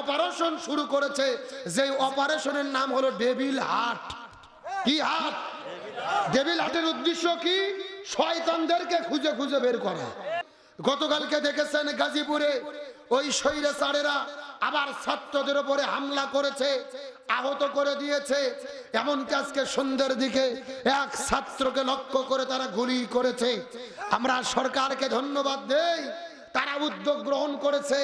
Operation শুরু করেছে। যে অপারেশনের নাম হলো ডেভিল হার্ট কি হার্ট ডেভিল হার্টের উদ্দেশ্য কি? শয়তানদেরকে খুঁজে খুঁজে বের করা। গতকালকে দেখেছেন গাজীপুরে ওই শৈরে সারেরা আবার ছাত্রদের উপরে হামলা করেছে, আহত করে দিয়েছে। এমনকি আজকে সন্ধ্যের দিকে এক ছাত্রকে লক্ষ্য করে তারা গুলি করেছে। আমরা সরকারকে ধন্যবাদ দেই। তারা উদ্যোগ গ্রহণ করেছে।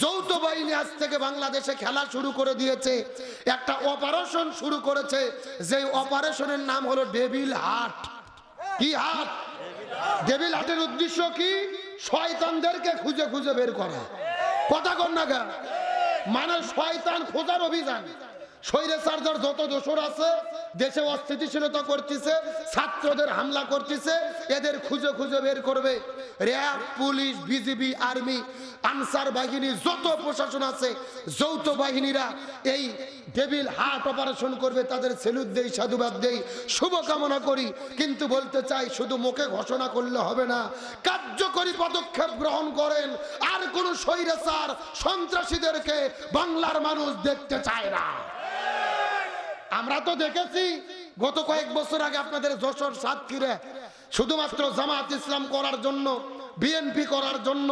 যৌথ বাহিনী আজ থেকে বাংলাদেশে খেলা শুরু করে দিয়েছে। একটা অপারেশন শুরু করেছে। যে অপারেশনের নাম হলো ডেভিল হার্ট কি হার্ট ডেভিল হার্টের উদ্দেশ্য কি? শয়তানদেরকে খুঁজে খুঁজে বের করা। কথা কর না গা মানে শয়তান খোঁজার অভিযান। সারদার যত দোষর আছে, দেশে অস্থিতিশীলতা করতেছে, ছাত্রদের হামলা করতেছে, এদের খুঁজে খুঁজে বের করবে। RAB, police, BGB, army, Ansar বাহিনী, যত প্রশাসন আছে, যৌথ বাহিনীরা এই ডেভিল হার্ট অপারেশন করবে, তাদের সেলুট দেই, সাধুবাদ দেই। শুভকামনা করি, কিন্তু বলতে চাই, শুধু মুখে ঘোষণা করলে হবে না। কার্যকরী পদক্ষেপ গ্রহণ করেন, আর কোন স্বৈরাচার সন্ত্রাসীদেরকে বাংলার মানুষ দেখতে চায় না। আমরা তো দেখেছি গত কয়েক বছর আগে আপনাদের যশোর সাতক্ষীরে শুধুমাত্র জামাত ইসলাম করার জন্য বিএনপি করার জন্য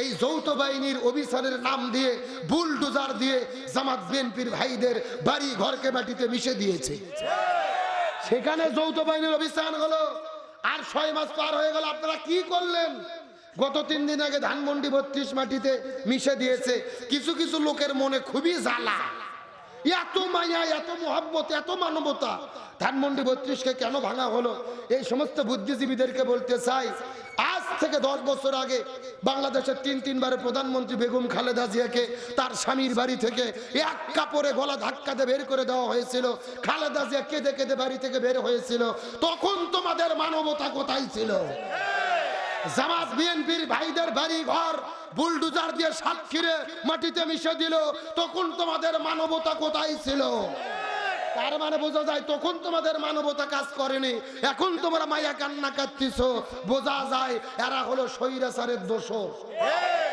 এই যৌথ বাহিনীর অভিযানের নাম দিয়ে বুলডোজার দিয়ে জামাত বিএনপির ভাইদের বাড়ি ঘরকে মাটিতে মিশে দিয়েছে। সেখানে যৌথ বাহিনীর অভিযান হলো। আর ছয় মাস পার হয়ে গেল, আপনারা কি করলেন? গত তিন দিন আগে ধানমন্ডি বত্রিশ মাটিতে মিশে দিয়েছে। কিছু কিছু লোকের মনে খুবই জ্বালা। এত মায়া, এত মোহাব্বত, এত মানবতা। ধানমন্ডি বত্রিশকে কেন ভাঙা হলো? এই সমস্ত বুদ্ধিজীবীদেরকে বলতে চাই, আজ থেকে দশ বছর আগে বাংলাদেশের তিন তিনবারের প্রধানমন্ত্রী বেগম খালেদা জিয়াকে তার স্বামীর বাড়ি থেকে এক কাপড়ে গলা ধাক্কাতে বের করে দেওয়া হয়েছিল। খালেদা জিয়া কেঁদে কেঁদে বাড়ি থেকে বের হয়েছিল। তখন তোমাদের মানবতা কোথায় ছিল? জামাত বিএনপির ভাইদের বাড়ি ঘর, বুলডুজার দিয়ে সাতক্ষীরে মাটিতে মিশে দিল, তখন তোমাদের মানবতা কোথায় ছিল? তার মানে বোঝা যায় তখন তোমাদের মানবতা কাজ করেনি, এখন তোমরা মায়া কান্না কাটতিছ। বোঝা যায় এরা হলো স্বৈরাচারের দোষ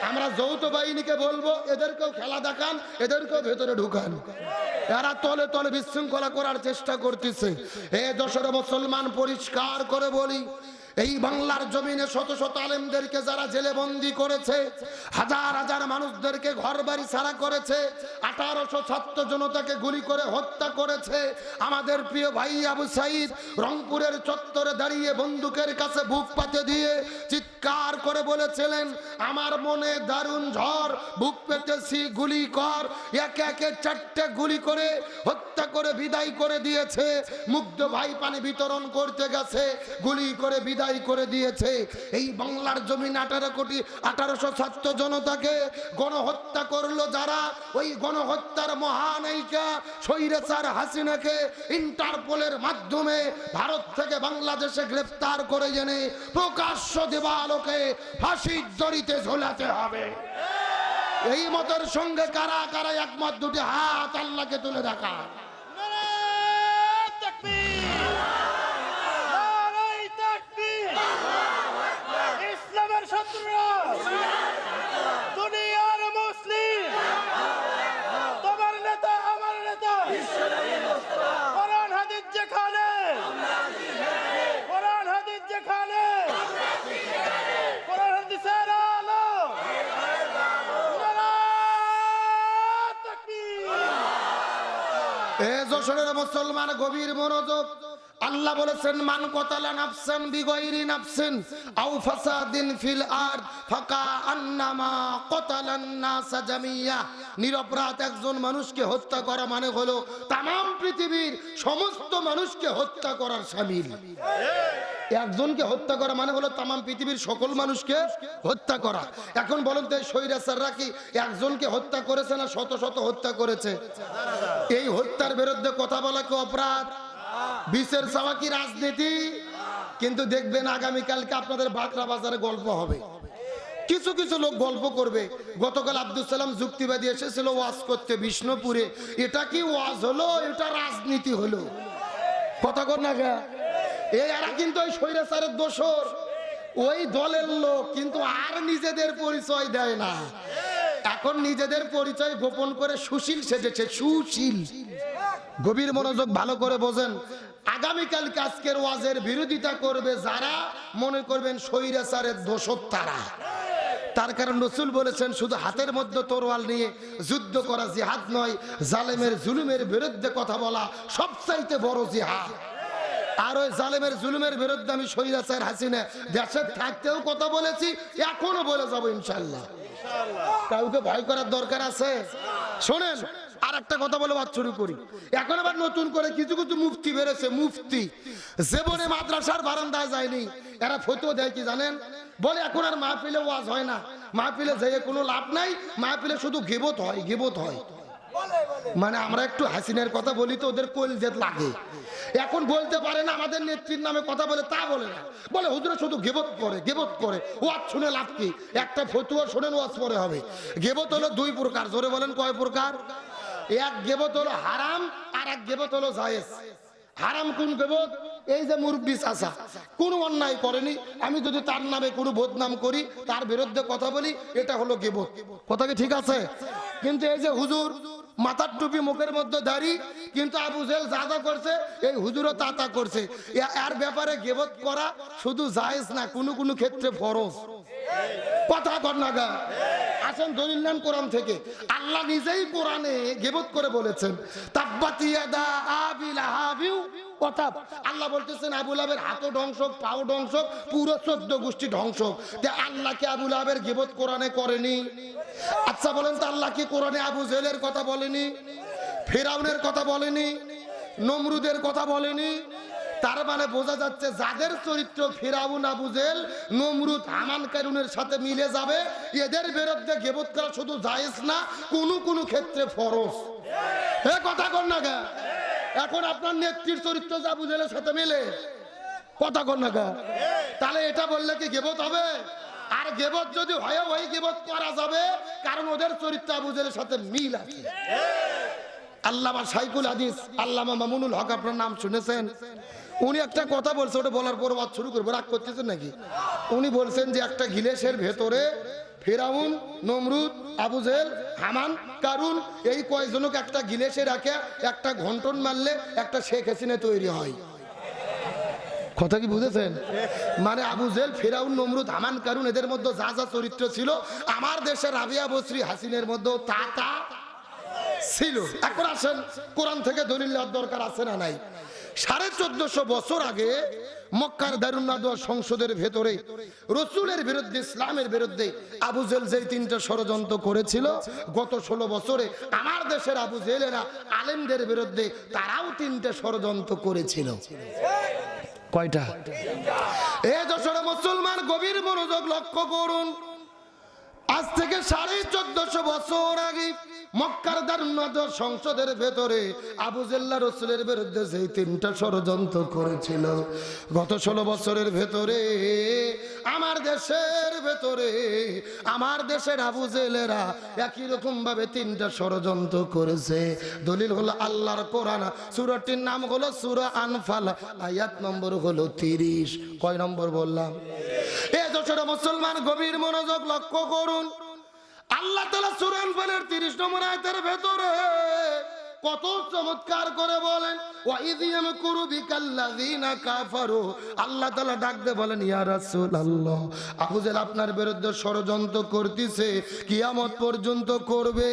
আমরা যৌথ বাহিনীকে বলব, এদেরকেও খেলা দেখান, এদেরকেও ভেতরে ঢুকান। এরা তলে তলে বিশৃঙ্খলা করার চেষ্টা করতেছে। এ দশরা মুসলমান পরিষ্কার করে বলি এই বাংলার জমিনে শত শত আলেমদেরকে যারা জেলে বন্দি করেছে, হাজার হাজার মানুষদেরকে ঘর বাড়ি ছাড়া করেছে, আঠারোশো ছাত্র জনতাকে গুলি করে হত্যা করেছে। আমাদের প্রিয় ভাই আবু সাইদ রংপুরের চত্বরে দাঁড়িয়ে বন্দুকের কাছে বুক পাতে দিয়ে চিৎকার করে বলেছিলেন, আমার মনে দারুণ ঝড়, বুক পেতেছি গুলি কর। একে একে চারটে গুলি করে হত্যা করে বিদায় করে দিয়েছে। মুগ্ধ ভাই পানি বিতরণ করতে গেছে, গুলি করে বিদায় করে দিয়েছে। এই বাংলার জমিন আঠারো কোটি আঠারোশো ছাত্র জনতাকে গণহত্যা করল যারা। ওই গণহত্যার মহানায়িকা সৈরেচার হাসিনাকে ইন্টারপোলের মাধ্যমে ভারত থেকে বাংলাদেশে গ্রেফতার করে জেনে প্রকাশ্য দেবালোকে ফাঁসির জড়িতে ঝোলাতে হবে। এই মতের সঙ্গে কারা কারা একমত, দুটি হাত আল্লাহকে তুলে দেখা এ মুসলমান গভীর মনোযোগ। আল্লাহ বলেছেন, মান কতালা নাফসান বিগয়রি নাফসিন আও ফাসাদিন ফিল আরদ, ফাকা আন্নামা কতালান নাস জামিয়া। নিরপরাধ একজন মানুষকে হত্যা করা মানে হলো তামাম পৃথিবীর সমস্ত মানুষকে হত্যা করার শামিল একজনকে হত্যা করা মানে হলো তামাম পৃথিবীর সকল মানুষকে হত্যা করা। এখন বলুন তো স্বৈরাচাররা কি একজনকে হত্যা করেছে না শত শত হত্যা করেছে? এই হত্যার বিরুদ্ধে কথা বলা কি অপরাধ? বিশের চাওয়া কি রাজনীতি? কিন্তু দেখবেন আগামীকালকে আপনাদের বাঁকড়া বাজারে গল্প হবে। কিছু কিছু লোক গল্প করবে। গতকাল আব্দুল সালাম যুক্তিবাদী এসেছিল ওয়াজ করতে বিষ্ণুপুরে। এটা কি ওয়াজ হলো? এটা রাজনীতি হলো। কথা কর না গা। এরা কিন্তু ওই স্বৈরাচারের দোষর। ওই দলের লোক, কিন্তু আর নিজেদের পরিচয় দেয় না। এখন নিজেদের পরিচয় গোপন করে সুশীল সেজেছে, সুশীল। গভীর মনোযোগ ভালো করে বোঝেন। আগামীকাল আজকের ওয়াজের বিরোধিতা করবে যারা, মনে করবেন স্বৈরাচারের দোষক তারা। তার কারণ রসুল বলেছেন, শুধু হাতের মধ্যে তরোয়াল নিয়ে যুদ্ধ করা জিহাদ নয়, জালেমের জুলুমের বিরুদ্ধে কথা বলা সবচাইতে বড় জিহাদ। আর ওই জালেমের জুলুমের বিরুদ্ধে আমি স্বৈরাচার হাসিনা দেশের থাকতেও কথা বলেছি, এখনও বলে যাব ইনশাল্লাহ। কাউকে ভয় করার দরকার আছে? শোনেন আর একটা কথা বলে বাদ শুরু করি। এখন আবার নতুন করে কিছু কিছু মুফতি বেড়েছে মুফতি। জীবনে মাদ্রাসার বারান্দায় যায়নি। এরা ফটো দেয় কি জানেন? বলে এখন আর মাহফিলে ওয়াজ হয় না। মাহফিলে যেয়ে কোনো লাভ নাই। মাহফিলে শুধু গেবত হয় গেবত হয়। মানে আমরা একটু হাসিনের কথা বলি তো ওদের কোল জেদ লাগে। এখন বলতে পারে না, আমাদের নেত্রীর নামে কথা বলে তা বলে না। বলে হুজুরে শুধু গেবত করে গেবত করে। ওয়াজ শুনে লাভ কি? একটা ফতুয়া শোনেন ওয়াজ পরে হবে। গেবত হলো দুই প্রকার। জোরে বলেন কয় প্রকার? এক গেবত হলো হারাম আর এক গেবত হলো জায়েজ। হারাম কোন গেবত? এই যে মুরব্বী চাষা কোনো অন্যায় করেনি। আমি যদি তার নামে কোনো বদনাম করি, তার বিরুদ্ধে কথা বলি, এটা হলো গেবত। কথা কি ঠিক আছে? কিন্তু এই যে হুজুর, মাথার টুপি মুখের মধ্যে দাড়ি, কিন্তু আবু জেল যা যা করছে, এই হুজুরও তা তা করছে। এর ব্যাপারে গেবত করা শুধু জায়েজ না, কোনো কোনো ক্ষেত্রে ফরজ। কথা কর না আসেন দলিল নেন কোরআন থেকে। আল্লাহ নিজেই কোরআনে গেবত করে বলেছেন, তাব্বাতি ইয়াদা আবিল আহাবিউ কথা আল্লাহ বলতেছেন আবুল আবের হাতও ধ্বংস পাও ধ্বংস পুরো চোদ্দ গোষ্ঠী ধ্বংস যে আল্লাহকে আবুল আবের গেবত কোরআনে করেনি? আচ্ছা বলেন তো, আল্লাহ কি কোরআনে আবু জেলের কথা বলেনি? ফেরাউনের কথা বলেনি? নমরুদের কথা বলেনি? তার মানে বোঝা যাচ্ছে যাদের চরিত্র Firaun Abu Jahl Namrud Haman কারুনের সাথে মিলে যাবে, এদের বিরুদ্ধে গেবত করা শুধু জায়েজ না, কোনো কোনো ক্ষেত্রে ফরজ। এ কথা কর না গা এখন আপনার নেত্রীর চরিত্র যে আবু জেলের সাথে মিলে, কথা কর না গা তাহলে এটা বললে কি গেবত হবে? আর গেবত যদি হয়, ওই গেবত করা যাবে, কারণ ওদের চরিত্র আবু জেলের সাথে মিল আছে। আল্লামা সাইকুল হাদিস, আল্লামা মামুনুল হক, আপনার নাম শুনেছেন? উনি একটা কথা বলছে, ওটা বলার পর বাদ শুরু করব। রাগ করতেছেন নাকি? উনি বলছেন যে একটা গিলেসের ভেতরে Firaun, Namrud Abu Jahl Haman, Qarun, এই কয়েকজনকে একটা গিলেসে রাখে, একটা ঘন্টন মারলে একটা শেখ হাসিনা তৈরি হয়। কথা কি বুঝেছেন? মানে আবু জেল ফেরাউন, নমরুদ, হামান, কারুন, এদের মধ্যে যা যা চরিত্র ছিল, আমার দেশের রাবিয়া বসরি হাসিনের মধ্যেও তা তা ছিল। এখন আসেন, কোরআন থেকে দলিল দরকার আছে না নাই? সাড়ে চোদ্দশো বছর আগে মক্কার দারুন্নাদোয়া সংসদের ভেতরে রসুলের বিরুদ্ধে, ইসলামের বিরুদ্ধে আবু জেল যেই তিনটা ষড়যন্ত্র করেছিল। গত ষোলো বছরে আমার দেশের আবু জেলেরা আলেমদের বিরুদ্ধে তারাও তিনটে ষড়যন্ত্র করেছিল। কয়টা? এ দশরা মুসলমান গভীর মনোযোগ লক্ষ্য করুন। আজ থেকে সাড়ে চোদ্দশো বছর আগে মক্কার দারুনাদ সংসদের ভেতরে আবু জেল্লা রসুলের বিরুদ্ধে সেই তিনটা ষড়যন্ত্র করেছিল, গত ষোলো বছরের ভেতরে, আমার দেশের ভেতরে, আমার দেশের আবু জেলেরা একই রকম ভাবে তিনটা ষড়যন্ত্র করেছে। দলিল হলো আল্লাহর কোরআন, সুরাটির নাম হলো সুরা আনফাল, আয়াত নম্বর হলো তিরিশ। কয় নম্বর বললাম? মুসলমান গভীর মনোযোগ লক্ষ্য করুন। আল্লাহ তালা সুরান ফালের তিরিশ নম্বর আয়তের ভেতরে কত চমৎকার করে বলেন আল্লাহ তাআলা ডাক দিয়ে বলেন আপনার বিরুদ্ধে ষড়যন্ত্র করতেছে, কিয়ামত পর্যন্ত করবে।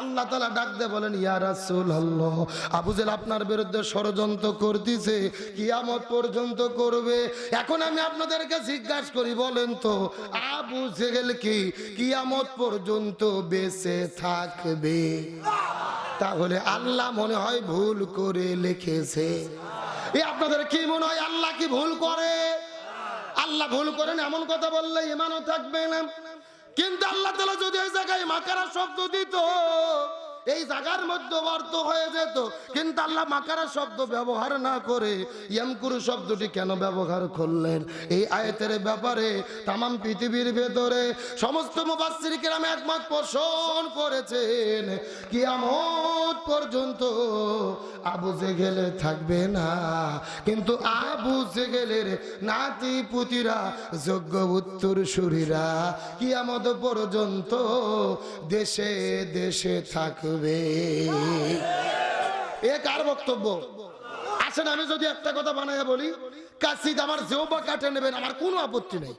আল্লাহ আপনার বিরুদ্ধে ষড়যন্ত্র কিয়ামত পর্যন্ত করবে। এখন আমি আপনাদেরকে জিজ্ঞাসা করি, বলেন তো, আবু জেল কি? কিয়ামত পর্যন্ত বেঁচে থাকবে। তাহলে আল্লাহ মনে হয় ভুল করে লিখেছে। এ আপনাদের কি মনে হয়, আল্লাহ কি ভুল করে? আল্লাহ ভুল করেন, এমন কথা বললে ইমানও থাকবে না। কিন্তু আল্লাহ তালা যদি এই জায়গায় মাকারা শব্দ দিত এই জায়গার মধ্যে অর্থ হয়ে যেত। কিন্তু আল্লাহ মাকারা শব্দ ব্যবহার না করে ইয়ামকুরু শব্দটি কেন ব্যবহার করলেন? এই আয়তের ব্যাপারে তামাম পৃথিবীর ভেতরে সমস্ত মুবাসির কেরাম একমত পোষণ করেছেন। কিয়ামত পর্যন্ত আবু জেগেলে থাকবে না। কিন্তু আবু জেগেলের নাতি পুতিরা, যোগ্য উত্তর সুরীরা কিয়ামত পর্যন্ত দেশে দেশে থাকবে এ কার বক্তব্য? আসেন, আমি যদি একটা কথা বানাইয়া বলি কাশিদ আমার যেও বা কাটে নেবেন, আমার কোনো আপত্তি নেই।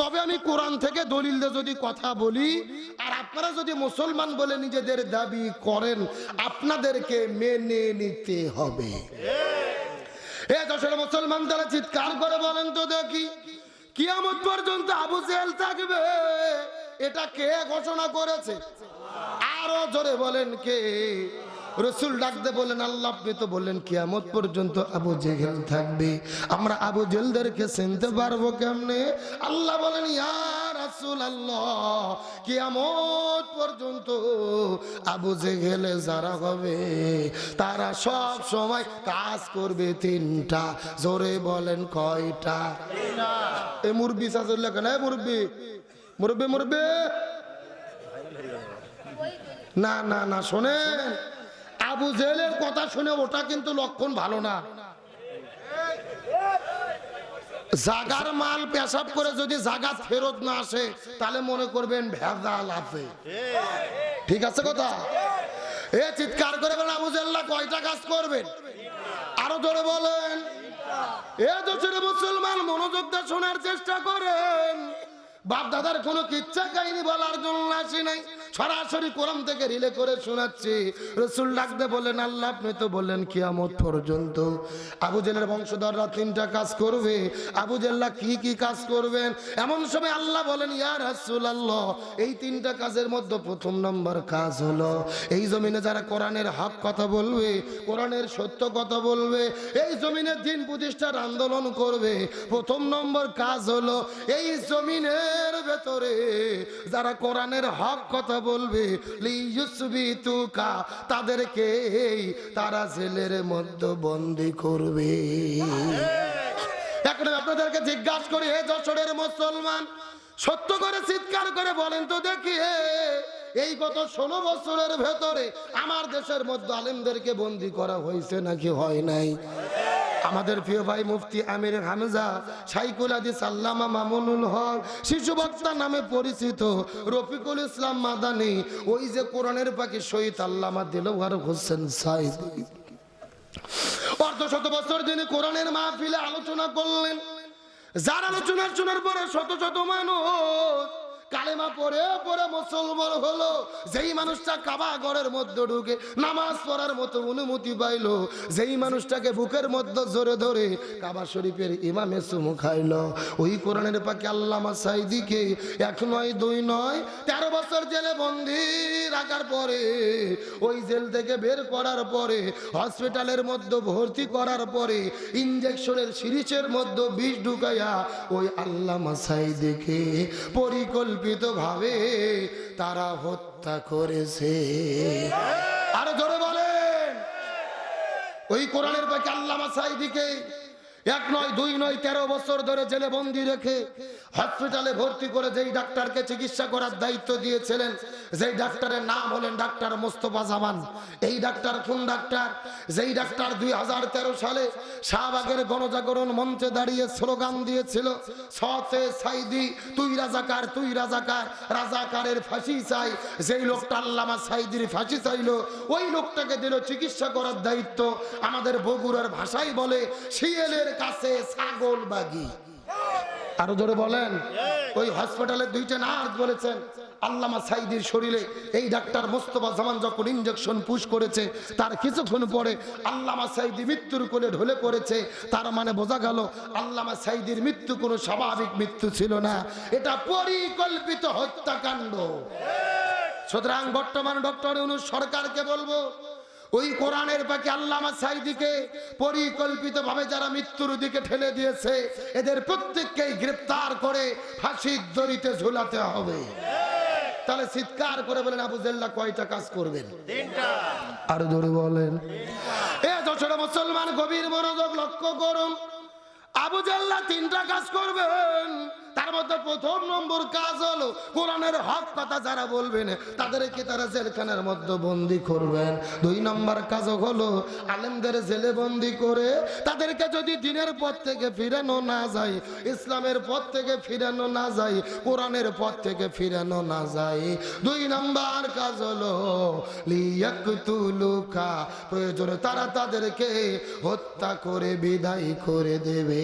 তবে আমি কোরআন থেকে দলিল যদি কথা বলি, আর আপনারা যদি মুসলমান বলে নিজেদের দাবি করেন, আপনাদেরকে মেনে নিতে হবে। এ দশের মুসলমান তারা চিৎকার করে বলেন তো দেখি, কিয়ামত পর্যন্ত আবু জেল থাকবে। এটা কে ঘোষণা করেছে? আরও জোরে বলেন কে? রসুল ডাকতে বলেন, আল্লাহ, আপনি তো বললেন কিয়ামত পর্যন্ত আবু জেহেল থাকবে। আমরা আবু জেলদেরকে চিনতে পারব কেমনে? আল্লাহ বলেন আল্লাহ কিয়ামত পর্যন্ত আবু জেহেলে যারা হবে, তারা সব সময় কাজ করবে তিনটা। জোরে বলেন কয়টা? এ মুরব্বি লেখেন এ মুরব্বি মুরব্বি মুরব্বি। না না না, শোনেন। আবু জেলের কথা শুনে ওটা কিন্তু লক্ষণ ভালো না। জাগার মাল পেশাব করে যদি জাগা ফেরত না আসে, তাহলে মনে করবেন ভেজাল আছে। ঠিক আছে কথা? এ চিৎকার করে বলেন, আবু জেল্লা কয়টা কাজ করবেন? আরও জোরে বলেন। এ তো দোষের মুসলমান মনোযোগ দিয়ে শোনার চেষ্টা করেন বাপ দাদার কোনো কিচ্ছা কাহিনী বলার জন্য আসি নাই। সরাসরি কোরআন থেকে রিলে করে শোনাচ্ছি। রসুল ডাকতে বলেন আল্লাহ, আপনি তো বললেন কিয়ামত পর্যন্ত আবু জেলের বংশধররা তিনটা কাজ করবে। আবু জেল্লা কি কি কাজ করবেন? এমন সময় আল্লাহ বলেন, ইয়া রাসূল আল্লাহ এই তিনটা কাজের মধ্যে প্রথম নম্বর কাজ হলো, এই জমিনে যারা কোরআনের হক কথা বলবে, কোরআনের সত্য কথা বলবে, এই জমিনে দিন প্রতিষ্ঠার আন্দোলন করবে। প্রথম নম্বর কাজ হলো, এই জমিনের ভেতরে যারা কোরআনের হক কথা বলবে তাদেরকে তারা জেলের মধ্যে বন্দি করবে। এখন আপনাদেরকে জিজ্ঞাসা করি, হে যশোরের মুসলমান, সত্য করে চিৎকার করে বলেন তো দেখি এই গত ষোলো বছরের ভেতরে আমার দেশের মধ্যে আলেমদেরকে বন্দি করা হয়েছে নাকি হয় নাই? আমাদের প্রিয় ভাই মুফতি আমির হামজা সাইকুল আদিস আল্লামা মামুনুল হক শিশু বক্তা নামে পরিচিত রফিকুল ইসলাম মাদানি, ওই যে কোরআনের পাখি শহীদ আল্লামা দিলওয়ার হোসেন সাইদ। অর্ধ শত বছর তিনি কোরআনের মাহফিলে আলোচনা করলেন, যার আলোচনা শোনার পরে শত শত মানুষ কালেমা পড়ে পড়ে মুসলমান হলো। যেই মানুষটা কাবা ঘরের মধ্যে ঢুকে নামাজ পড়ার মতো অনুমতি পাইলো, যেই মানুষটাকে বুকের মধ্যে জোরে ধরে কাবা শরীফের ইমামে চুমু খাইলো। ওই কোরআনের পাকে আল্লামা সাইদিকে এক নয়, দুই নয়, তেরো বছর জেলে বন্দি রাখার পরে, ওই জেল থেকে বের করার পরে, হসপিটালের মধ্যে ভর্তি করার পরে ইঞ্জেকশনের সিরিজের মধ্যে বিষ ঢুকাইয়া ওই আল্লামা সাইদিকে পরিকল্পিতভাবে তারা হত্যা করেছে। আর জোরে বলেন। ওই কোরআনের পাখি আল্লামা সাইদিকে এক নয়, দুই নয়, তেরো বছর ধরে জেলে বন্দি রেখে হসপিটালে ভর্তি করে যেই ডাক্তারকে চিকিৎসা করার দায়িত্ব দিয়েছিলেন যেই ডাক্তারের নাম হলেন ডাক্তার মোস্তফা জামান। এই ডাক্তার কোন ডাক্তার? যেই ডাক্তার দুই হাজার তেরো সালে শাহবাগের গণজাগরণ মঞ্চে দাঁড়িয়ে স্লোগান দিয়েছিল, সতে সাইদি, তুই রাজাকার তুই রাজাকার, রাজাকারের ফাঁসি চাই। যেই লোকটা আল্লামা সাইদির ফাঁসি চাইলো, ওই লোকটাকে দিল চিকিৎসা করার দায়িত্ব। আমাদের বগুড়ার ভাষাই বলে, শিয়েলের কাছে ছাগল বাগি। আরও জোরে বলেন। ওই হসপিটালের দুইটা নার্স বলেছেন, আল্লামা সাইদির শরীরে এই ডাক্তার মোস্তফা জামান যখন ইঞ্জেকশন পুশ করেছে, তার কিছুক্ষণ পরে আল্লামা সাইদি মৃত্যুর কোলে ঢলে পড়েছে। তার মানে বোঝা গেল, আল্লামা সাইদির মৃত্যু কোনো স্বাভাবিক মৃত্যু ছিল না। এটা পরিকল্পিত হত্যাকাণ্ড। সুতরাং বর্তমান ডক্টর ইউনুস সরকারকে বলব ওই কোরআনের বাকি আল্লামা সাইদিকে পরিকল্পিত ভাবে যারা মৃত্যুর দিকে ঠেলে দিয়েছে এদের প্রত্যেককেই গ্রেপ্তার করে ফাঁসির দড়িতে ঝুলাতে হবে। তাহলে চিৎকার করে বলেন আবু জেল্লা কয়টা কাজ করবেন? আরও জোরে বলেন এ যশোর মুসলমান গভীর মনোযোগ লক্ষ্য করুন আবু জাল্লা তিনটা কাজ করবেন। তার মধ্যে প্রথম নম্বর কাজ হলো কোরআনের হক কথা যারা বলবেন, তাদেরকে তারা জেলখানার মধ্যে বন্দি করবেন। দুই নম্বর কাজ হলো আলেমদের জেলে বন্দি করে তাদেরকে যদি দিনের পথ থেকে ফিরানো না যায়, ইসলামের পথ থেকে ফিরানো না যায়, কোরআনের পথ থেকে ফিরানো না যায়। দুই নম্বর কাজ হলো লিয়াকতুলুকা, প্রয়োজনে তারা তাদেরকে হত্যা করে, বিদায় করে দেবে।